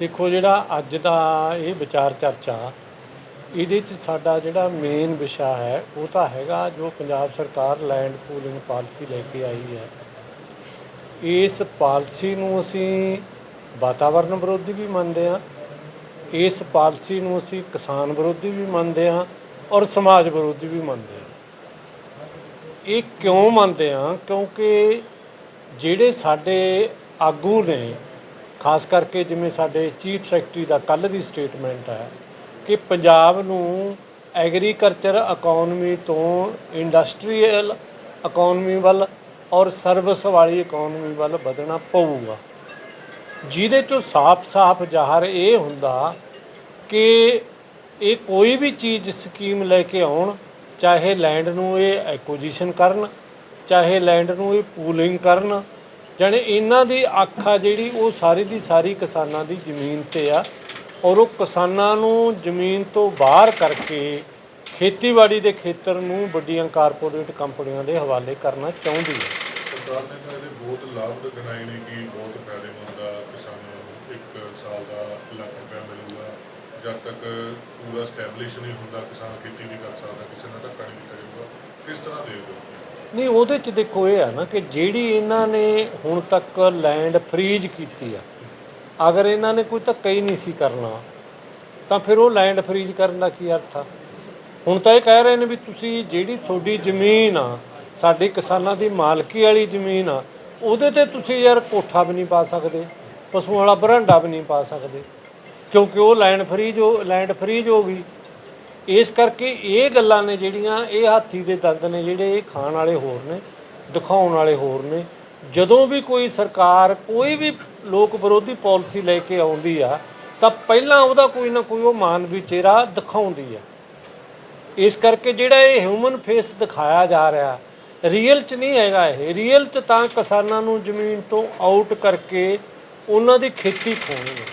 ਦੇਖੋ ਜਿਹੜਾ ਅੱਜ ਦਾ ਇਹ ਵਿਚਾਰ ਚਰਚਾ, ਇਹਦੇ 'ਚ ਸਾਡਾ ਜਿਹੜਾ ਮੇਨ ਵਿਸ਼ਾ ਹੈ, ਉਹ ਤਾਂ ਹੈਗਾ ਜੋ ਪੰਜਾਬ ਸਰਕਾਰ ਲੈਂਡ ਪੂਲਿੰਗ ਪਾਲਿਸੀ ਲੈ ਕੇ ਆਈ ਹੈ। ਇਸ ਪਾਲਿਸੀ ਨੂੰ ਅਸੀਂ ਵਾਤਾਵਰਣ ਵਿਰੋਧੀ ਵੀ ਮੰਨਦੇ ਹਾਂ, ਇਸ ਪਾਲਿਸੀ ਨੂੰ ਅਸੀਂ ਕਿਸਾਨ ਵਿਰੋਧੀ ਵੀ ਮੰਨਦੇ ਹਾਂ ਔਰ ਸਮਾਜ ਵਿਰੋਧੀ ਵੀ ਮੰਨਦੇ ਹਾਂ। ਇਹ ਕਿਉਂ ਮੰਨਦੇ ਹਾਂ? ਕਿਉਂਕਿ ਜਿਹੜੇ ਸਾਡੇ ਆਗੂ ਨੇ ਖਾਸ ਕਰਕੇ ਜਿਵੇਂ ਸਾਡੇ ਚੀਫ ਸੈਕਟਰੀ ਦਾ ਕੱਲ ਦੀ ਸਟੇਟਮੈਂਟ ਹੈ ਕਿ ਪੰਜਾਬ ਨੂੰ ਐਗਰੀਕਲਚਰ ਇਕਨੋਮੀ ਤੋਂ ਇੰਡਸਟਰੀਅਲ ਇਕਨੋਮੀ ਵੱਲ ਔਰ ਸਰਵਿਸ ਵਾਲੀ ਇਕਨੋਮੀ ਵੱਲ ਵਧਣਾ ਪਊਗਾ। ਜਿਹਦੇ ਚੋਂ ਸਾਫ਼-ਸਾਫ਼ ਜ਼ਾਹਰ ਇਹ ਹੁੰਦਾ ਕਿ ਇਹ ਕੋਈ ਵੀ ਚੀਜ਼ ਸਕੀਮ ਲੈ ਕੇ ਆਉਣ, ਚਾਹੇ ਲੈਂਡ ਨੂੰ ਇਹ ਐਕੁਜੀਸ਼ਨ ਕਰਨ, ਚਾਹੇ ਲੈਂਡ ਨੂੰ ਇਹ ਪੂਲਿੰਗ ਕਰਨ ਜਾਣੀ ਇਹਨਾਂ ਦੀ ਅੱਖ ਆ ਜਿਹੜੀ ਉਹ ਸਾਰੀ ਦੀ ਸਾਰੀ ਕਿਸਾਨਾਂ ਦੀ ਜ਼ਮੀਨ ਤੇ ਆ ਔਰ ਉਹ ਕਿਸਾਨਾਂ ਨੂੰ ਜ਼ਮੀਨ ਤੋਂ ਬਾਹਰ ਕਰਕੇ ਖੇਤੀਬਾੜੀ ਦੇ ਖੇਤਰ ਨੂੰ ਵੱਡੀਆਂ ਕਾਰਪੋਰੇਟ ਕੰਪਨੀਆਂ ਦੇ ਹਵਾਲੇ ਕਰਨਾ ਚਾਹੁੰਦੀ ਹੈ। ਸਰਕਾਰ ਨੇ ਤਾਂ ਇਹਦੇ ਬਹੁਤ ਲਾਭ ਦਿਖਾਏ ਨੇ ਕਿ ਬਹੁਤ ਫਾਇਦੇਮੰਦ ਆ ਕਿਸਾਨਾਂ ਨੂੰ ਇੱਕ ਸਾਲ ਦਾ ਲੱਖ ਰੁਪਏ ਮਿਲੂਗਾ, ਜਦ ਤੱਕ ਪੂਰਾ ਸਟੈਬਲਿਸ਼ ਨਹੀਂ ਹੁੰਦਾ, ਕਿਸਾਨ ਖੇਤੀ ਨਹੀਂ ਕਰ ਸਕਦਾ, ਕਿਸੇ ਨਾਲ ਧੱਕਾ ਨਹੀਂ ਕਰੇਗਾ ਕਿਸ ਤਰ੍ਹਾਂ ਦੇਖਦੇ ਨਹੀਂ, ਉਹਦੇ ਚ ਦੇਖੋ ਇਹ ਆ ਨਾ ਕਿ ਜਿਹੜੀ ਇਹਨਾਂ ਨੇ ਹੁਣ ਤੱਕ ਲੈਂਡ ਫਰੀਜ਼ ਕੀਤੀ ਆ, ਅਗਰ ਇਹਨਾਂ ਨੇ ਕੋਈ ਧੱਕਾ ਹੀ ਨਹੀਂ ਸੀ ਕਰਨਾ, ਤਾਂ ਫਿਰ ਉਹ ਲੈਂਡ ਫਰੀਜ਼ ਕਰਨ ਦਾ ਕੀ ਅਰਥ ਆ? ਹੁਣ ਤਾਂ ਇਹ ਕਹਿ ਰਹੇ ਨੇ ਵੀ ਤੁਸੀਂ ਜਿਹੜੀ ਤੁਹਾਡੀ ਜ਼ਮੀਨ ਆ, ਸਾਡੇ ਕਿਸਾਨਾਂ ਦੀ ਮਾਲਕੀ ਵਾਲੀ ਜ਼ਮੀਨ ਆ, ਉਹਦੇ ਤੇ ਤੁਸੀਂ ਯਾਰ ਕੋਠਾ ਵੀ ਨਹੀਂ ਪਾ ਸਕਦੇ, ਪਸ਼ੂਆਂ ਵਾਲਾ ਬਰਾਂਡਾ ਵੀ ਨਹੀਂ ਪਾ ਸਕਦੇ, ਕਿਉਂਕਿ ਉਹ ਲੈਂਡ ਫਰੀਜ਼ ਹੋ ਲੈਂਡ ਫਰੀਜ਼ ਹੋ ਗਈ। ਇਸ ਕਰਕੇ ਇਹ ਗੱਲਾਂ ਨੇ ਜਿਹੜੀਆਂ, ਇਹ ਹਾਥੀ ਦੇ ਦੰਦ ਨੇ ਜਿਹੜੇ ਇਹ ਖਾਣ ਵਾਲੇ ਹੋਰ ਨੇ, ਦਿਖਾਉਣ ਵਾਲੇ ਹੋਰ ਨੇ। ਜਦੋਂ ਵੀ ਕੋਈ ਸਰਕਾਰ ਕੋਈ ਵੀ ਲੋਕ ਵਿਰੋਧੀ ਪਾਲਿਸੀ ਲੈ ਕੇ ਆਉਂਦੀ ਆ, ਤਾਂ ਪਹਿਲਾਂ ਉਹਦਾ ਕੋਈ ਨਾ ਕੋਈ ਉਹ ਮਾਨਵੀ ਚਿਹਰਾ ਦਿਖਾਉਂਦੀ ਆ। ਇਸ ਕਰਕੇ ਜਿਹੜਾ ਇਹ ਹਿਊਮਨ ਫੇਸ ਦਿਖਾਇਆ ਜਾ ਰਿਹਾ ਰੀਅਲ ਚ ਨਹੀਂ ਹੈਗਾ ਇਹ। ਰੀਅਲ ਚ ਤਾਂ ਕਿਸਾਨਾਂ ਨੂੰ ਜ਼ਮੀਨ ਤੋਂ ਆਊਟ ਕਰਕੇ ਉਹਨਾਂ ਦੀ ਖੇਤੀ ਖੋਣੀ ਹੈ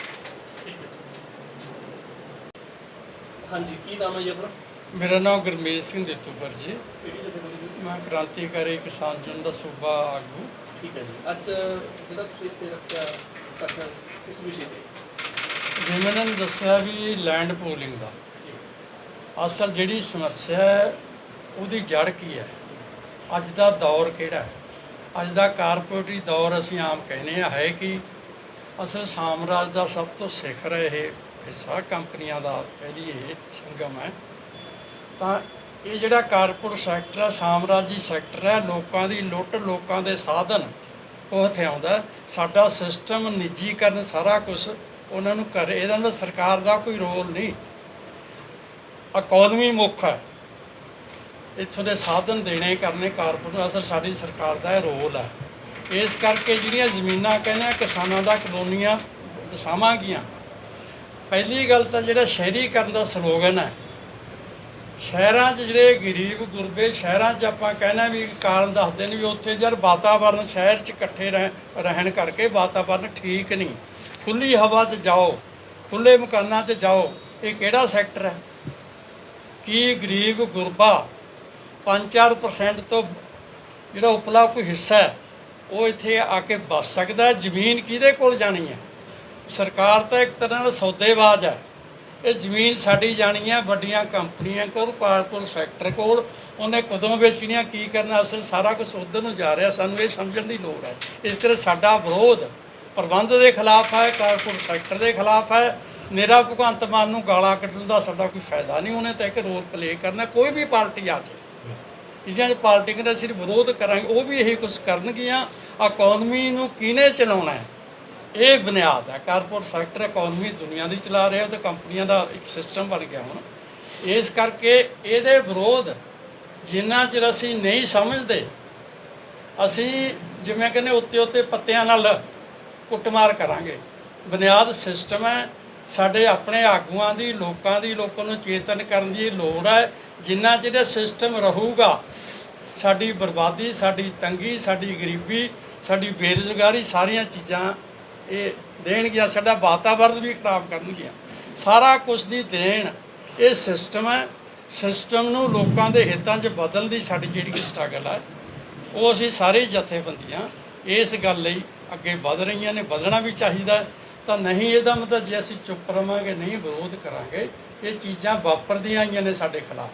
ਹਾਂਜੀ ਕੀ ਨਾਮ ਹੈ ਜੀ ਆਪਣਾ? ਮੇਰਾ ਨਾਮ ਗੁਰਮੇਜ ਸਿੰਘ ਦਿੱਤੂਪੁਰ ਜੀ। ਕਿਹੜੀ ਜਥੇਬੰਦੀ ਦੀ? ਮੈਂ ਕ੍ਰਾਂਤੀਕਾਰੀ ਕਿਸਾਨ ਜਨ ਦਾ ਸੂਬਾ ਆਗੂ। ਠੀਕ ਹੈ ਜੀ। ਅੱਜ ਜਿਹੜਾ ਤੁਸੀਂ ਇੱਥੇ ਰੱਖਿਆ ਤੱਕ ਇਸ ਵਿਸ਼ੇ ਤੇ? ਜਿਵੇਂ ਇਹਨਾਂ ਨੇ ਦੱਸਿਆ ਵੀ ਲੈਂਡ ਪੂਲਿੰਗ ਦਾ। ਅਸਲ ਜਿਹੜੀ ਸਮੱਸਿਆ ਹੈ ਉਹਦੀ ਜੜ ਕੀ ਹੈ? ਅੱਜ ਦਾ ਦੌਰ ਕਿਹੜਾ ਹੈ? ਅੱਜ ਦਾ ਕਾਰਪੋਰੇਟਰੀ ਦੌਰ ਅਸੀਂ ਆਮ ਕਹਿੰਦੇ ਆ ਹੈ ਕਿ? ਅਸਲ ਸਾਮਰਾਜ ਦਾ ਸਭ ਤੋਂ ਸਿਖਰ ਹੈ ਇਹ। ਹਿੱਸਾ ਕੰਪਨੀਆਂ ਦਾ ਕਹਿ ਲਈਏ ਸੰਗਮ ਹੈ। ਤਾਂ ਇਹ ਜਿਹੜਾ ਕਾਰਪੋਰੇਟ ਸੈਕਟਰ ਹੈ, ਸਾਮਰਾਜੀ ਸੈਕਟਰ ਹੈ, ਲੋਕਾਂ ਦੀ ਲੁੱਟ, ਲੋਕਾਂ ਦੇ ਸਾਧਨ ਉਹ ਇੱਥੇ ਆਉਂਦਾ ਸਾਡਾ ਸਿਸਟਮ ਨਿੱਜੀਕਰਨ ਸਾਰਾ ਕੁਝ ਉਹਨਾਂ ਨੂੰ ਕਰ। ਇਹਦਾ ਨਾਲ ਸਰਕਾਰ ਦਾ ਕੋਈ ਰੋਲ ਨਹੀਂ। ਇਕਨੋਮੀ ਮੁੱਖ ਹੈ। ਇੱਥੋਂ ਦੇ ਸਾਧਨ ਦੇਣੇ, ਕਰਨੇ, ਕਾਰਪੋਰੇਟ ਅਸਰ ਸਾਡੀ ਸਰਕਾਰ ਦਾ ਇਹ ਰੋਲ ਹੈ। ਇਸ ਕਰਕੇ ਜਿਹੜੀਆਂ ਜ਼ਮੀਨਾਂ ਕਹਿੰਦੇ ਆ, ਕਿਸਾਨਾਂ ਦਾ ਕਲੋਨੀਆਂ ਦਸਾਵਾਂਗੀਆਂ ਪਹਿਲੀ ਗੱਲ ਤਾਂ ਜਿਹੜਾ ਸ਼ਹਿਰੀਕਰਨ ਦਾ ਸਲੋਗਨ ਹੈ, ਸ਼ਹਿਰਾਂ 'ਚ ਜਿਹੜੇ ਗਰੀਬ ਗੁਰਬੇ, ਸ਼ਹਿਰਾਂ 'ਚ ਆਪਾਂ ਕਹਿੰਦੇ ਵੀ ਕਾਰਨ ਦੱਸਦੇ ਨੇ ਵੀ ਉੱਥੇ ਜਦ ਵਾਤਾਵਰਨ ਸ਼ਹਿਰ 'ਚ ਇਕੱਠੇ ਰਹਿ- ਰਹਿਣ ਕਰਕੇ ਵਾਤਾਵਰਨ ਠੀਕ ਨਹੀਂ। ਖੁੱਲੀ ਹਵਾ 'ਚ ਜਾਓ ਖੁੱਲੇ ਮਕਾਨਾਂ 'ਚ ਜਾਓ, ਇਹ ਕਿਹੜਾ ਸੈਕਟਰ ਹੈ? ਕੀ ਗਰੀਬ ਗੁਰਬਾ 5-4% ਤੋਂ ਜਿਹੜਾ ਉਪਲਾ ਕੋਈ ਹਿੱਸਾ ਹੈ, ਉਹ ਇੱਥੇ ਆ ਕੇ ਬਸ ਸਕਦਾ ਜ਼ਮੀਨ ਕਿਹਦੇ ਕੋਲ ਜਾਣੀ ਹੈ? ਸਰਕਾਰ ਤਾਂ ਇੱਕ ਤਰ੍ਹਾਂ ਨਾਲ ਸੌਦੇਬਾਜ਼ ਹੈ। ਇਹ ਜ਼ਮੀਨ ਸਾਡੀ ਜਾਣੀ ਹੈ, ਵੱਡੀਆਂ ਕੰਪਨੀਆਂ ਕੋਲ ਕਾਰਪੋਰੇਟ ਸੈਕਟਰ ਕੋਲ। ਉਹਨੇ ਕਦੋਂ ਵੇਚਣੀਆਂ ਕੀ ਕਰਨਾ, ਅਸਲ ਸਾਰਾ ਕੁਝ ਉਧਰ ਨੂੰ ਜਾ ਰਿਹਾ। ਸਾਨੂੰ ਇਹ ਸਮਝਣ ਦੀ ਲੋੜ ਹੈ। ਇਸ ਤਰ੍ਹਾਂ ਸਾਡਾ ਵਿਰੋਧ ਪ੍ਰਬੰਧ ਦੇ ਖਿਲਾਫ ਹੈ ਕਾਰਪੋਰੇਟ ਸੈਕਟਰ ਦੇ ਖਿਲਾਫ ਹੈ। ਮੇਰਾ ਭਗਵੰਤ ਮਾਨ ਨੂੰ ਗਾਲਾਂ ਕੱਢਣ ਦਾ ਸਾਡਾ ਕੋਈ ਫਾਇਦਾ ਨਹੀਂ, ਉਹਨੇ ਤਾਂ ਇੱਕ ਰੋਲ ਪਲੇ ਕਰਨਾ। ਕੋਈ ਵੀ ਪਾਰਟੀ ਆ ਜਾਏ ਜਿਹੜੀਆਂ ਪਾਰਟੀਆਂ ਦਾ ਸਿਰਫ ਵਿਰੋਧ ਕਰਾਂਗੇ, ਉਹ ਵੀ ਇਹੀ ਕੁਝ ਕਰਨਗੀਆਂ। ਇਕਨੋਮੀ ਨੂੰ ਕਿਹਨੇ ਚਲਾਉਣਾ ਹੈ? ਇਹ ਬੁਨਿਆਦ ਹੈ। ਕਾਰਪੋਰੇਟ ਸੈਕਟਰ ਇਕਨੋਮੀ ਦੁਨੀਆ ਦੀ ਚਲਾ ਰਿਹਾ ਤੇ ਕੰਪਨੀਆਂ ਦਾ ਇੱਕ ਸਿਸਟਮ ਬਣ ਗਿਆ ਹੁਣ। ਇਸ ਕਰਕੇ ਇਹਦੇ ਵਿਰੋਧ ਜਿੰਨਾ ਚਿਰ ਅਸੀਂ ਨਹੀਂ ਸਮਝਦੇ, ਅਸੀਂ ਜਿਵੇਂ ਕਹਿੰਦੇ ਉੱਤੇ ਉੱਤੇ ਪੱਤਿਆਂ ਨਾਲ ਕੁੱਟਮਾਰ ਕਰਾਂਗੇ। ਬੁਨਿਆਦ ਸਿਸਟਮ ਹੈ। ਸਾਡੇ ਆਪਣੇ ਆਗੂਆਂ ਦੀ, ਲੋਕਾਂ ਦੀ, ਲੋਕਾਂ ਨੂੰ ਚੇਤਨ ਕਰਨ ਦੀ ਲੋੜ ਹੈ। ਜਿੰਨਾ ਚਿਰ ਇਹ ਸਿਸਟਮ ਰਹੂਗਾ, ਸਾਡੀ ਬਰਬਾਦੀ, ਸਾਡੀ ਤੰਗੀ, ਸਾਡੀ ਗਰੀਬੀ, ਸਾਡੀ ਬੇਰੁਜ਼ਗਾਰੀ, ਸਾਰੀਆਂ ਚੀਜ਼ਾਂ ਇਹ ਦੇਣਗੀਆਂ ਸਾਡਾ ਵਾਤਾਵਰਣ ਵੀ ਖਰਾਬ ਕਰਨਗੀਆਂ ਸਾਰਾ ਕੁਝ ਦੀ ਦੇਣ, ਇਹ ਸਿਸਟਮ ਹੈ। ਸਿਸਟਮ ਨੂੰ ਲੋਕਾਂ ਦੇ ਹਿੱਤਾਂ 'ਚ ਬਦਲਣ ਦੀ ਸਾਡੀ ਜਿਹੜੀ ਸਟਰਗਲ ਹੈ, ਉਹ ਅਸੀਂ ਸਾਰੇ ਜਥੇਬੰਦੀਆਂ ਇਸ ਗੱਲ ਲਈ ਅੱਗੇ ਵਧ ਰਹੀਆਂ ਨੇ, ਵਧਣਾ ਵੀ ਚਾਹੀਦਾ ਤਾਂ ਨਹੀਂ ਇਹਦਾ ਮਤਲਬ ਜੇ ਅਸੀਂ ਚੁੱਪ ਰਵਾਂਗੇ, ਨਹੀਂ ਵਿਰੋਧ ਕਰਾਂਗੇ, ਇਹ ਚੀਜ਼ਾਂ ਵਾਪਰਦੀਆਂ ਆਈਆਂ ਨੇ ਸਾਡੇ ਖਿਲਾਫ।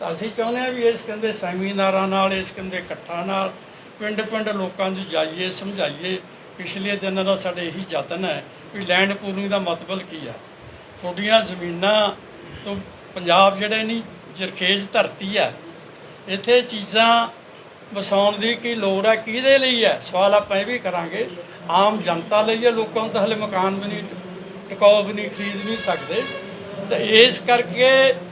ਤਾਂ ਅਸੀਂ ਚਾਹੁੰਦੇ ਹਾਂ ਵੀ ਇਸ ਕਹਿੰਦੇ ਸੈਮੀਨਾਰਾਂ ਨਾਲ, ਇਸ ਕਹਿੰਦੇ ਇਕੱਠਾਂ ਨਾਲ ਪਿੰਡ ਪਿੰਡ ਲੋਕਾਂ 'ਚ ਜਾਈਏ, ਸਮਝਾਈਏ ਪਿਛਲੇ ਦਿਨਾਂ ਦਾ ਸਾਡੇ ਇਹੀ ਯਤਨ ਹੈ ਵੀ ਲੈਂਡ ਪੂਲਿੰਗ ਦਾ ਮਤਲਬ ਕੀ ਹੈ? ਤੁਹਾਡੀਆਂ ਜ਼ਮੀਨਾਂ ਤੋਂ ਪੰਜਾਬ ਜਿਹੜੇ ਨਹੀਂ ਜਰਖੇਜ਼ ਧਰਤੀ ਹੈ, ਇੱਥੇ ਚੀਜ਼ਾਂ ਵਸਾਉਣ ਦੀ ਕੀ ਲੋੜ ਹੈ? ਕਿਹਦੇ ਲਈ ਹੈ? ਸਵਾਲ ਆਪਾਂ ਇਹ ਵੀ ਕਰਾਂਗੇ। ਆਮ ਜਨਤਾ ਲਈ ਹੈ, ਲੋਕਾਂ ਨੂੰ ਤਾਂ ਹਲੇ ਮਕਾਨ ਵੀ ਨਹੀਂ, ਟਿਕਾਊ ਵੀ ਨਹੀਂ, ਖਰੀਦ ਨਹੀਂ ਸਕਦੇ। ਤਾਂ ਇਸ ਕਰਕੇ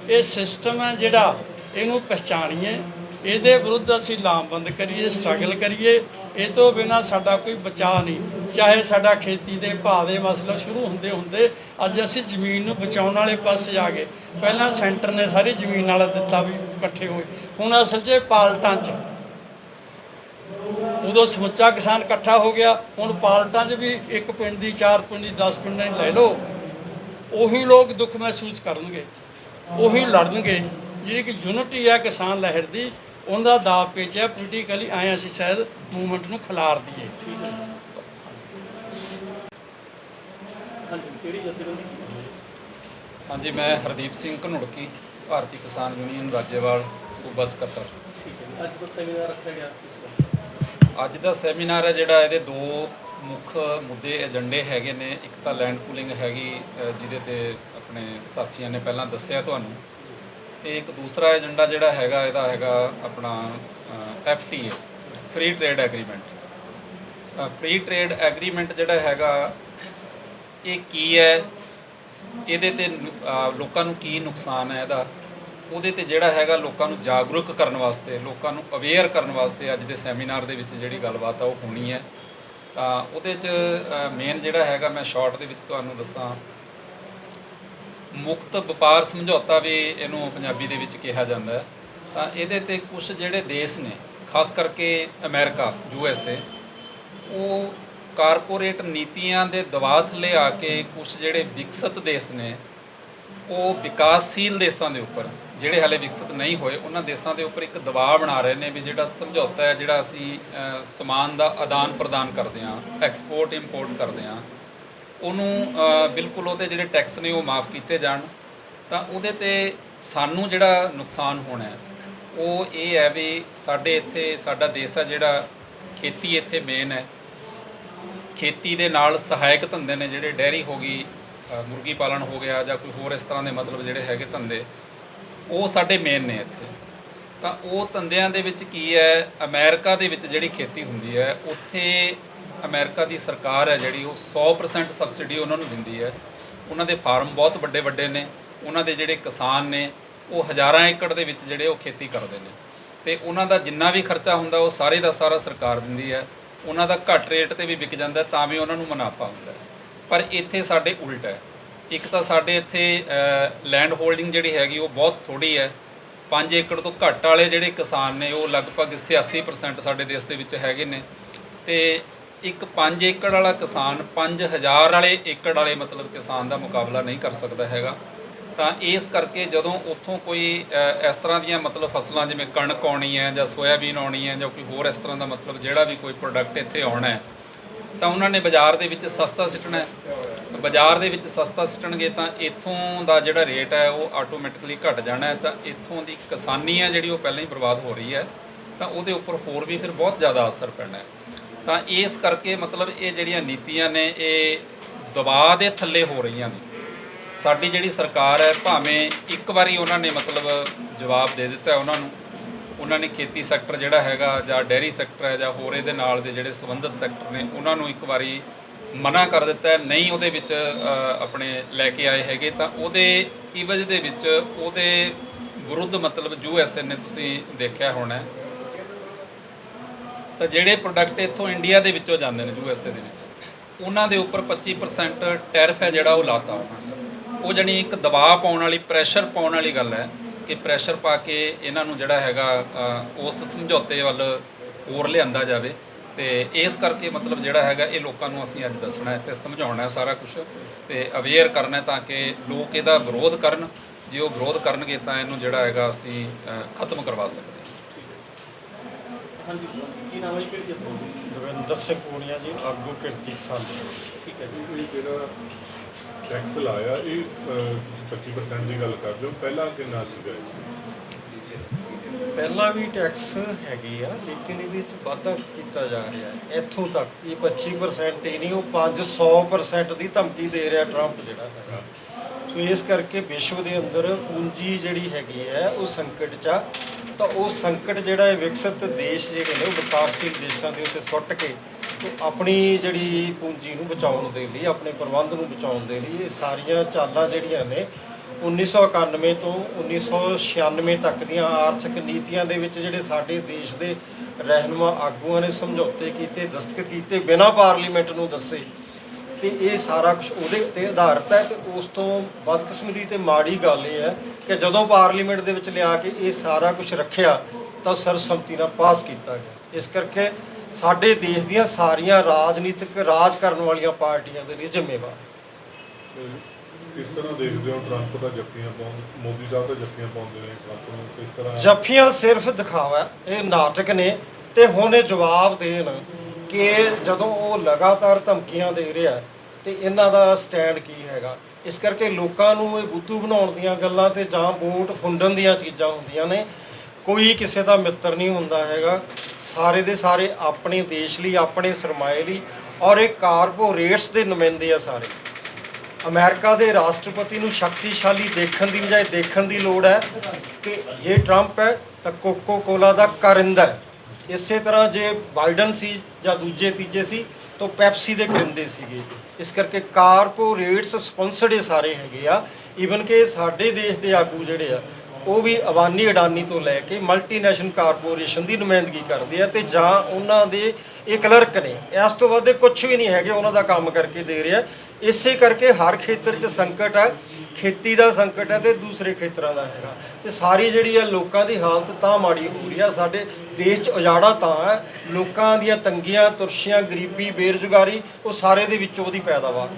ਇਹ ਸਿਸਟਮ ਹੈ ਜਿਹੜਾ ਇਹਨੂੰ ਪਛਾਣੀਏ ਇਹਦੇ ਵਿਰੁੱਧ ਅਸੀਂ ਲਾਮਬੰਦ ਕਰੀਏ ਸਟਰਗਲ ਕਰੀਏ। ਇਹ ਤੋਂ ਬਿਨਾ ਸਾਡਾ ਕੋਈ ਬਚਾਅ ਨਹੀਂ। ਚਾਹੇ ਸਾਡਾ ਖੇਤੀ ਦੇ ਭਾਅ ਦੇ ਮਸਲਾ ਸ਼ੁਰੂ ਹੁੰਦੇ ਹੁੰਦੇ, ਅੱਜ ਅਸੀਂ ਜ਼ਮੀਨ ਨੂੰ ਬਚਾਉਣ ਵਾਲੇ ਪਾਸੇ ਆ ਗਏ। ਪਹਿਲਾਂ ਸੈਂਟਰ ਨੇ ਸਾਰੀ ਜ਼ਮੀਨ ਵਾਲਾ ਦਿੱਤਾ ਵੀ ਇਕੱਠੇ ਹੋਏ। ਹੁਣ ਅਸਲ 'ਚ ਪਾਲਟਾਂ 'ਚ। ਉਦੋਂ ਸਮੁੱਚਾ ਕਿਸਾਨ ਇਕੱਠਾ ਹੋ ਗਿਆ, ਹੁਣ ਪਾਲਟਾਂ 'ਚ ਵੀ ਇੱਕ ਪਿੰਡ ਦੀ, ਚਾਰ ਪਿੰਡ ਦੀ 10 ਪਿੰਡਾਂ ਲੈ ਲਓ। ਉਹੀ ਲੋਕ ਦੁੱਖ ਮਹਿਸੂਸ ਕਰਨਗੇ। ਉਹੀ ਲੜਨਗੇ। ਜਿਹੜੀ ਕਿ ਯੂਨਿਟੀ ਹੈ ਕਿਸਾਨ ਲਹਿਰ ਦੀ ਉਹਨਾਂ ਦਾ ਦਾਅ ਪੇਚ ਹੈ ਪੋਲੀਟੀਕਲੀ ਆਏ ਅਸੀਂ ਸ਼ਾਇਦ ਮੂਵਮੈਂਟ ਨੂੰ ਖਿਲਾਰ ਦਈਏ। ਹਾਂਜੀ ਕਿਹੜੀ ਜਥੇਬੰਦੀ ਹਾਂਜੀ ਮੈਂ ਹਰਦੀਪ ਸਿੰਘ ਘਨੁੜਕੀ ਭਾਰਤੀ ਕਿਸਾਨ ਯੂਨੀਅਨ ਰਾਜੇਵਾਲ ਸੂਬਾ ਸਕੱਤਰ। ਠੀਕ ਹੈ ਜੀ। ਅੱਜ ਦਾ ਸੈਮੀਨਾਰ ਰੱਖਿਆ ਗਿਆ ਅੱਜ ਦਾ ਸੈਮੀਨਾਰ ਹੈ ਜਿਹੜਾ ਇਹਦੇ ਦੋ ਮੁੱਖ ਮੁੱਦੇ ਏਜੰਡੇ ਹੈਗੇ ਨੇ ਇੱਕ ਤਾਂ ਲੈਂਡ ਪੂਲਿੰਗ ਹੈਗੀ ਜਿਹਦੇ ਤੇ ਆਪਣੇ ਸਾਥੀਆਂ ਨੇ ਪਹਿਲਾਂ ਦੱਸਿਆ ਤੁਹਾਨੂੰ। ਤੇ ਇੱਕ ਦੂਸਰਾ ਏਜੰਡਾ ਜਿਹੜਾ ਹੈਗਾ, ਇਹਦਾ ਹੈਗਾ ਆਪਣਾ FTA free trade agreement free trade agreement ਜਿਹੜਾ ਹੈਗਾ, ਇਹ ਕੀ ਹੈ? ਇਹਦੇ ਤੇ ਲੋਕਾਂ ਨੂੰ ਕੀ ਨੁਕਸਾਨ ਹੈ ਇਹਦਾ? ਉਹਦੇ ਤੇ ਜਿਹੜਾ ਹੈਗਾ ਲੋਕਾਂ ਨੂੰ ਜਾਗਰੂਕ ਕਰਨ ਵਾਸਤੇ, ਲੋਕਾਂ ਨੂੰ ਅਵੇਅਰ ਕਰਨ ਵਾਸਤੇ ਅੱਜ ਦੇ ਸੈਮੀਨਾਰ ਦੇ ਵਿੱਚ ਜਿਹੜੀ ਗੱਲਬਾਤ ਆ, ਉਹ ਹੋਣੀ ਹੈ। ਤਾਂ ਉਹਦੇ 'ਚ ਮੇਨ ਜਿਹੜਾ ਹੈਗਾ, ਮੈਂ ਸ਼ਾਰਟ ਦੇ ਵਿੱਚ ਤੁਹਾਨੂੰ ਦੱਸਾਂ। ਮੁਕਤ ਵਪਾਰ ਸਮਝੌਤਾ ਵੀ ਇਹਨੂੰ ਪੰਜਾਬੀ ਦੇ ਵਿੱਚ ਕਿਹਾ ਜਾਂਦਾ ਹੈ। ਤਾਂ ਇਹਦੇ ਤੇ ਕੁਝ ਜਿਹੜੇ ਦੇਸ਼ ਨੇ, ਖਾਸ ਕਰਕੇ ਅਮਰੀਕਾ, ਯੂ ਐਸ ਏ, ਉਹ ਕਾਰਪੋਰੇਟ ਨੀਤੀਆਂ ਦੇ ਦਬਾਅ ਥੱਲੇ ਆ ਕੇ ਕੁਝ ਜਿਹੜੇ ਵਿਕਸਿਤ ਦੇਸ਼ ਨੇ, ਉਹ ਵਿਕਾਸਸ਼ੀਲ ਦੇਸ਼ਾਂ ਦੇ ਉੱਪਰ, ਜਿਹੜੇ ਹਾਲੇ ਵਿਕਸਿਤ ਨਹੀਂ ਹੋਏ, ਉਹਨਾਂ ਦੇਸ਼ਾਂ ਦੇ ਉੱਪਰ ਇੱਕ ਦਬਾਅ ਬਣਾ ਰਹੇ ਨੇ ਵੀ ਜਿਹੜਾ ਸਮਝੌਤਾ ਹੈ, ਜਿਹੜਾ ਅਸੀਂ ਸਮਾਨ ਦਾ ਆਦਾਨ ਪ੍ਰਦਾਨ ਕਰਦੇ ਹਾਂ ਐਕਸਪੋਰਟ ਇੰਪੋਰਟ ਕਰਦੇ ਹਾਂ ਉਹਨੂੰ ਬਿਲਕੁਲ ਉਹਦੇ ਜਿਹੜੇ ਟੈਕਸ ਨੇ ਉਹ ਮਾਫ ਕੀਤੇ ਜਾਣ। ਤਾਂ ਉਹਦੇ ਤੇ ਸਾਨੂੰ ਜਿਹੜਾ ਨੁਕਸਾਨ ਹੋਣਾ ਹੈ, ਉਹ ਇਹ ਹੈ ਵੀ ਸਾਡੇ ਇੱਥੇ, ਸਾਡਾ ਦੇਸ਼ ਹੈ ਜਿਹੜਾ ਖੇਤੀ ਇੱਥੇ ਮੇਨ ਹੈ। ਖੇਤੀ ਦੇ ਨਾਲ ਸਹਾਇਕ ਧੰਦੇ ਨੇ ਜਿਹੜੇ ਡੈਰੀ ਹੋ ਗਈ ਮੁਰਗੀ ਪਾਲਣ ਹੋ ਗਿਆ ਜਾਂ ਕੋਈ ਹੋਰ ਇਸ ਤਰ੍ਹਾਂ ਦੇ ਮਤਲਬ ਜਿਹੜੇ ਹੈਗੇ ਧੰਦੇ, ਉਹ ਸਾਡੇ ਮੇਨ ਨੇ ਇੱਥੇ। ਤਾਂ ਉਹ ਧੰਦਿਆਂ ਦੇ ਵਿੱਚ ਕੀ ਹੈ, ਅਮਰੀਕਾ ਦੇ ਵਿੱਚ ਜਿਹੜੀ ਖੇਤੀ ਹੁੰਦੀ ਹੈ, ਉੱਥੇ ਅਮਰੀਕਾ ਦੀ ਸਰਕਾਰ ਹੈ ਜਿਹੜੀ, ਉਹ 100% ਸਬਸਿਡੀ ਉਹਨਾਂ ਨੂੰ ਦਿੰਦੀ ਹੈ। ਉਹਨਾਂ ਦੇ ਫਾਰਮ ਬਹੁਤ ਵੱਡੇ ਵੱਡੇ ਨੇ। ਉਹਨਾਂ ਦੇ ਜਿਹੜੇ ਕਿਸਾਨ ਨੇ, ਉਹ ਹਜ਼ਾਰਾਂ ਏਕੜ ਦੇ ਵਿੱਚ ਜਿਹੜੇ ਉਹ ਖੇਤੀ ਕਰਦੇ ਨੇ। ਤੇ ਉਹਨਾਂ ਦਾ ਜਿੰਨਾ ਵੀ ਖਰਚਾ ਹੁੰਦਾ, ਉਹ ਸਾਰੇ ਦਾ ਸਾਰਾ ਸਰਕਾਰ ਦਿੰਦੀ ਹੈ। ਉਹਨਾਂ ਦਾ ਘੱਟ ਰੇਟ ਤੇ ਵੀ ਵਿਕ ਜਾਂਦਾ, ਤਾਂ ਵੀ ਉਹਨਾਂ ਨੂੰ ਮੁਨਾਫਾ ਹੁੰਦਾ ਪਰ ਇੱਥੇ ਸਾਡੇ ਉਲਟ ਹੈ। ਇੱਕ ਤਾਂ ਸਾਡੇ ਇੱਥੇ ਲੈਂਡ ਹੋਲਡਿੰਗ ਜਿਹੜੀ ਹੈਗੀ, ਉਹ ਬਹੁਤ ਥੋੜੀ ਹੈ। 5 ਏਕੜ ਤੋਂ ਘੱਟ ਵਾਲੇ ਜਿਹੜੇ ਕਿਸਾਨ ਨੇ, ਉਹ ਲਗਭਗ 86% ਸਾਡੇ ਦੇਸ਼ ਦੇ ਵਿੱਚ ਹੈਗੇ ਨੇ। ਤੇ ਇੱਕ 5 ਏਕੜ ਵਾਲਾ ਕਿਸਾਨ 5000 ਵਾਲੇ ਏਕੜ ਵਾਲੇ ਮਤਲਬ ਕਿਸਾਨ ਦਾ ਮੁਕਾਬਲਾ ਨਹੀਂ ਕਰ ਸਕਦਾ ਹੈਗਾ। ਤਾਂ ਇਸ ਕਰਕੇ ਜਦੋਂ ਉੱਥੋਂ ਕੋਈ ਇਸ ਤਰ੍ਹਾਂ ਦੀਆਂ ਮਤਲਬ ਫਸਲਾਂ ਜਿਵੇਂ ਕਣਕ ਆਉਣੀ ਹੈ ਜਾਂ ਸੋਇਆਬੀਨ ਆਉਣੀ ਹੈ ਜਾਂ ਕੋਈ ਹੋਰ ਇਸ ਤਰ੍ਹਾਂ ਦਾ ਮਤਲਬ ਜਿਹੜਾ ਵੀ ਕੋਈ ਪ੍ਰੋਡਕਟ ਇੱਥੇ ਆਉਣਾ ਹੈ, ਤਾਂ ਉਹਨਾਂ ਨੇ ਬਾਜ਼ਾਰ ਦੇ ਵਿੱਚ ਸਸਤਾ ਸਿੱਟਣਾ ਹੈ। ਬਾਜ਼ਾਰ ਦੇ ਵਿੱਚ ਸਸਤਾ ਸਿੱਟਣਗੇ ਤਾਂ ਇੱਥੋਂ ਦਾ ਜਿਹੜਾ ਰੇਟ ਹੈ ਉਹ ਆਟੋਮੈਟਿਕਲੀ ਘਟ ਜਾਣਾ ਹੈ। ਤਾਂ ਇੱਥੋਂ ਦੀ ਕਿਸਾਨੀ ਹੈ ਜਿਹੜੀ ਉਹ ਪਹਿਲਾਂ ਹੀ ਬਰਬਾਦ ਹੋ ਰਹੀ ਹੈ। ਤਾਂ ਉਹਦੇ ਉੱਪਰ ਹੋਰ ਵੀ ਫਿਰ ਬਹੁਤ ਜ਼ਿਆਦਾ ਅਸਰ ਪੈਣਾ ਹੈ। ਤਾਂ ਇਸ ਕਰਕੇ ਮਤਲਬ ਇਹ ਜਿਹੜੀਆਂ ਨੀਤੀਆਂ ਨੇ, ਇਹ ਦਬਾਅ ਦੇ ਥੱਲੇ ਹੋ ਰਹੀਆਂ ਨੇ। ਸਾਡੀ ਜਿਹੜੀ ਸਰਕਾਰ ਹੈ, ਭਾਵੇਂ ਇੱਕ ਵਾਰੀ ਉਹਨਾਂ ਨੇ ਮਤਲਬ ਜਵਾਬ ਦੇ ਦਿੱਤਾ ਉਹਨਾਂ ਨੂੰ, ਉਹਨਾਂ ਨੇ ਖੇਤੀ ਸੈਕਟਰ ਜਿਹੜਾ ਹੈਗਾ ਜਾਂ ਡੈਰੀ ਸੈਕਟਰ ਹੈ ਜਾਂ ਹੋਰ ਇਹਦੇ ਨਾਲ ਦੇ ਜਿਹੜੇ ਸੰਬੰਧਿਤ ਸੈਕਟਰ ਨੇ, ਉਹਨਾਂ ਨੂੰ ਇੱਕ ਵਾਰੀ ਮਨਾ ਕਰ ਦਿੱਤਾ ਨਹੀਂ ਉਹਦੇ ਵਿੱਚ ਆਪਣੇ ਲੈ ਕੇ ਆਏ ਹੈਗੇ ਤਾਂ ਉਹਦੇ ਇਵਜ ਦੇ ਵਿੱਚ ਉਹਦੇ ਵਿਰੁੱਧ ਮਤਲਬ ਯੂਐਸਏ ਨੇ ਤੁਸੀਂ ਦੇਖਿਆ ਹੋਣਾ ਤਾਂ ਜਿਹੜੇ ਪ੍ਰੋਡਕਟ ਇੱਥੋਂ ਇੰਡੀਆ ਦੇ ਵਿੱਚੋਂ ਜਾਂਦੇ ਨੇ ਯੂਐਸਏ ਦੇ ਵਿੱਚ, ਉਹਨਾਂ ਦੇ ਉੱਪਰ 25% ਟੈਰਿਫ ਹੈ ਜਿਹੜਾ ਉਹ ਲਾਤਾ ਉਹਨਾਂ ਨੇ। ਉਹ ਜਣੀ ਇੱਕ ਦਬਾਅ ਪਾਉਣ ਵਾਲੀ ਪ੍ਰੈਸ਼ਰ ਪਾਉਣ ਵਾਲੀ ਗੱਲ ਹੈ ਕਿ ਪ੍ਰੈਸ਼ਰ ਪਾ ਕੇ ਇਹਨਾਂ ਨੂੰ ਜਿਹੜਾ ਹੈਗਾ ਉਸ ਸਮਝੌਤੇ ਵੱਲ ਹੋਰ ਲਿਆਂਦਾ ਜਾਵੇ। ਤੇ ਇਸ ਕਰਕੇ ਮਤਲਬ ਜਿਹੜਾ ਹੈਗਾ, ਇਹ ਲੋਕਾਂ ਨੂੰ ਅਸੀਂ ਅੱਜ ਦੱਸਣਾ ਹੈ ਤੇ ਸਮਝਾਉਣਾ ਹੈ ਸਾਰਾ ਕੁਝ ਤੇ ਅਵੇਅਰ ਕਰਨਾ ਤਾਂ ਕਿ ਲੋਕ ਇਹਦਾ ਵਿਰੋਧ ਕਰਨ। ਜੇ ਉਹ ਵਿਰੋਧ ਕਰਨਗੇ ਤਾਂ ਇਹਨੂੰ ਜਿਹੜਾ ਹੈਗਾ ਅਸੀਂ ਖਤਮ ਕਰਵਾ ਸਕਦੇ ਹਾਂਜੀ ਕੀ ਨਾਮ ਹੈ ਜੀ? ਕਿਹੜੀ ਜਥੇਬੰਦੀ ਦਵਿੰਦਰ ਸਿੰਘ ਪੂਨੀਆ ਜੀ ਆਗੂ ਕਿਰਤੀ ਕਿਸਾਨ ਠੀਕ ਹੈ ਜੀ ਇਹ ਜਿਹੜਾ ਟੈਕਸ ਲਾਇਆ ਇਹ ਅਹ, ਤੁਸੀਂ 25% ਦੀ ਗੱਲ ਕਰਦੇ ਹੋ ਪਹਿਲਾਂ ਕਿੰਨਾ ਸੀਗਾ ਇਸ ਦਾ? ਪਹਿਲਾਂ ਵੀ ਟੈਕਸ ਹੈਗੇ ਆ ਲੇਕਿਨ ਇਹਦੇ ਵਿੱਚ ਵਾਧਾ ਕੀਤਾ ਜਾ ਰਿਹਾ ਹੈ ਇੱਥੋਂ ਤੱਕ ਇਹ 25% ਹੀ ਨਹੀਂ ਉਹ 500% ਦੀ ਧਮਕੀ ਦੇ ਰਿਹਾ ਟਰੰਪ ਜਿਹੜਾ ਹੈਗਾ ਸੋ ਇਸ ਕਰਕੇ ਵਿਸ਼ਵ ਦੇ ਅੰਦਰ ਪੂੰਜੀ ਜਿਹੜੀ ਹੈਗੀ ਹੈ, ਉਹ ਸੰਕਟ 'ਚ ਆ। ਤਾਂ ਉਹ ਸੰਕਟ ਜਿਹੜਾ ਹੈ ਵਿਕਸਿਤ ਦੇਸ਼ ਜਿਹੜੇ ਨੇ, ਉਹ ਵਿਕਾਸਸ਼ੀਲ ਦੇਸ਼ਾਂ ਦੇ ਉੱਤੇ ਸੁੱਟ ਕੇ ਆਪਣੀ ਜਿਹੜੀ ਪੂੰਜੀ ਨੂੰ ਬਚਾਉਣ ਦੇ ਲਈ, ਆਪਣੇ ਪ੍ਰਬੰਧ ਨੂੰ ਬਚਾਉਣ ਦੇ ਲਈ ਇਹ ਸਾਰੀਆਂ ਚਾਲਾਂ ਜਿਹੜੀਆਂ ਨੇ 1991 ਤੋਂ 1996 ਤੱਕ ਦੀਆਂ ਆਰਥਿਕ ਨੀਤੀਆਂ ਦੇ ਵਿੱਚ ਜਿਹੜੇ ਸਾਡੇ ਦੇਸ਼ ਦੇ ਰਹਿਨੁਮਾ ਆਗੂਆਂ ਨੇ ਸਮਝੌਤੇ ਕੀਤੇ, ਦਸਤਖਤ ਕੀਤੇ, ਬਿਨਾਂ ਪਾਰਲੀਮੈਂਟ ਨੂੰ ਦੱਸੇ ਤੇ ਇਹ ਸਾਰਾ ਕੁਝ ਉਹਦੇ ਉੱਤੇ ਆਧਾਰਿਤ ਹੈ ਤੇ ਉਸ ਤੋਂ ਬਦਕਿਸਮਤੀ ਤੇ ਮਾੜੀ ਗੱਲ ਇਹ ਹੈ ਕਿ ਜਦੋਂ ਪਾਰਲੀਮੈਂਟ ਦੇ ਵਿੱਚ ਲਿਆ ਕੇ ਇਹ ਸਾਰਾ ਕੁਝ ਰੱਖਿਆ ਤਾਂ ਸਰਬਸੰਮਤੀ ਨਾਲ ਪਾਸ ਕੀਤਾ ਗਿਆ। ਇਸ ਕਰਕੇ ਸਾਡੇ ਦੇਸ਼ ਦੀਆਂ ਸਾਰੀਆਂ ਰਾਜਨੀਤਿਕ ਰਾਜ ਕਰਨ ਵਾਲੀਆਂ ਪਾਰਟੀਆਂ ਦੇ ਲਈ ਜ਼ਿੰਮੇਵਾਰ। ਕਿਸ ਤਰ੍ਹਾਂ ਦੇਖਦੇ ਹੋ ਟਰੰਪ ਦਾ ਜੱਫੀਆਂ ਪਾਉਣ ਮੋਦੀ ਸਾਹਿਬ ਦਾ ਜੱਫੀਆਂ ਪਾਉਂਦੇ ਨੇ ਟਰੰਪ ਨੂੰ ਕਿਸ ਤਰ੍ਹਾਂ? ਜੱਫੀਆਂ ਸਿਰਫ ਦਿਖਾਵਾ ਇਹ ਨਾਟਕ ਨੇ ਤੇ ਹੁਣ ਇਹ ਜਵਾਬ ਦੇਣ ਕਿ ਜਦੋਂ ਉਹ ਲਗਾਤਾਰ ਧਮਕੀਆਂ ਦੇ ਰਿਹਾ ਤੇ ਇਹਨਾਂ ਦਾ ਸਟੈਂਡ ਕੀ ਹੈਗਾ? ਇਸ ਕਰਕੇ ਲੋਕਾਂ ਨੂੰ ਇਹ ਬੁੱਧੂ ਬਣਾਉਣ ਦੀਆਂ ਗੱਲਾਂ ਤੇ ਜਾਂ ਵੋਟ ਫੁੰਡਣ ਦੀਆਂ ਚੀਜ਼ਾਂ ਹੁੰਦੀਆਂ ਨੇ, ਕੋਈ ਕਿਸੇ ਦਾ ਮਿੱਤਰ ਨਹੀਂ ਹੁੰਦਾ ਹੈਗਾ। ਸਾਰੇ ਦੇ ਸਾਰੇ ਆਪਣੇ ਦੇਸ਼ ਲਈ, ਆਪਣੇ ਸਰਮਾਏ ਲਈ, ਔਰ ਇਹ ਕਾਰਪੋਰੇਟਸ ਦੇ ਨੁਮਾਇੰਦੇ ਆ ਸਾਰੇ। ਅਮਰੀਕਾ ਦੇ ਰਾਸ਼ਟਰਪਤੀ ਨੂੰ ਸ਼ਕਤੀਸ਼ਾਲੀ ਦੇਖਣ ਦੀ ਬਜਾਏ ਦੇਖਣ ਦੀ ਲੋੜ ਹੈ ਕਿ ਜੇ ਟਰੰਪ ਹੈ, ਤਾਂ ਕੋਕੋ ਕੋਲਾ ਦਾ ਕਰਿੰਦਾ ਹੈ। ਇਸੇ ਤਰ੍ਹਾਂ ਜੇ ਬਾਈਡਨ ਸੀ ਜਾਂ ਦੂਜੇ, ਤੀਜੇ ਸੀ, ਤਾਂ ਪੈਪਸੀ ਦੇ ਕਰਿੰਦੇ ਸੀਗੇ। ਇਸ ਕਰਕੇ ਕਾਰਪੋਰੇਟਸ ਸਪਾਂਸਰਡ ਇਹ ਸਾਰੇ ਹੈਗੇ ਆ। ਈਵਨ ਕਿ ਸਾਡੇ ਦੇਸ਼ ਦੇ ਆਗੂ ਜਿਹੜੇ ਆ, ਉਹ ਵੀ ਅਵਾਨੀ ਅਡਾਨੀ ਤੋਂ ਲੈ ਕੇ ਮਲਟੀਨੈਸ਼ਨਲ ਕਾਰਪੋਰੇਸ਼ਨ ਦੀ ਨੁਮਾਇੰਦਗੀ ਕਰਦੇ ਆ ਤੇ ਜਾਂ ਉਹਨਾਂ ਦੇ ਇਹ ਕਲਰਕ ਨੇ। ਇਸ ਤੋਂ ਵੱਧ ਕੁਝ ਵੀ ਨਹੀਂ ਹੈਗੇ, ਉਹਨਾਂ ਦਾ ਕੰਮ ਕਰਕੇ ਦੇ ਰਿਹਾ। ਇਸੇ ਕਰਕੇ ਹਰ ਖੇਤਰ 'ਚ ਸੰਕਟ ਹੈ, ਖੇਤੀ ਦਾ ਸੰਕਟ ਹੈ ਤੇ ਦੂਸਰੇ ਖੇਤਰਾਂ ਦਾ ਹੈਗਾ। ਤੇ ਸਾਰੀ ਜਿਹੜੀ ਹੈ ਲੋਕਾਂ ਦੀ ਹਾਲਤ ਤਾਂ ਮਾੜੀ ਹੋ ਰਹੀ ਆ, ਸਾਡੇ ਦੇਸ਼ 'ਚ ਉਜਾੜਾ ਤਾਂ ਹੈ, ਲੋਕਾਂ ਦੀਆਂ ਤੰਗੀਆਂ ਤੁਰਸ਼ੀਆਂ ਗਰੀਬੀ, ਬੇਰੁਜ਼ਗਾਰੀ, ਉਹ ਸਾਰੇ ਦੇ ਵਿੱਚੋਂ ਉਹਦੀ ਪੈਦਾਵਾਰ।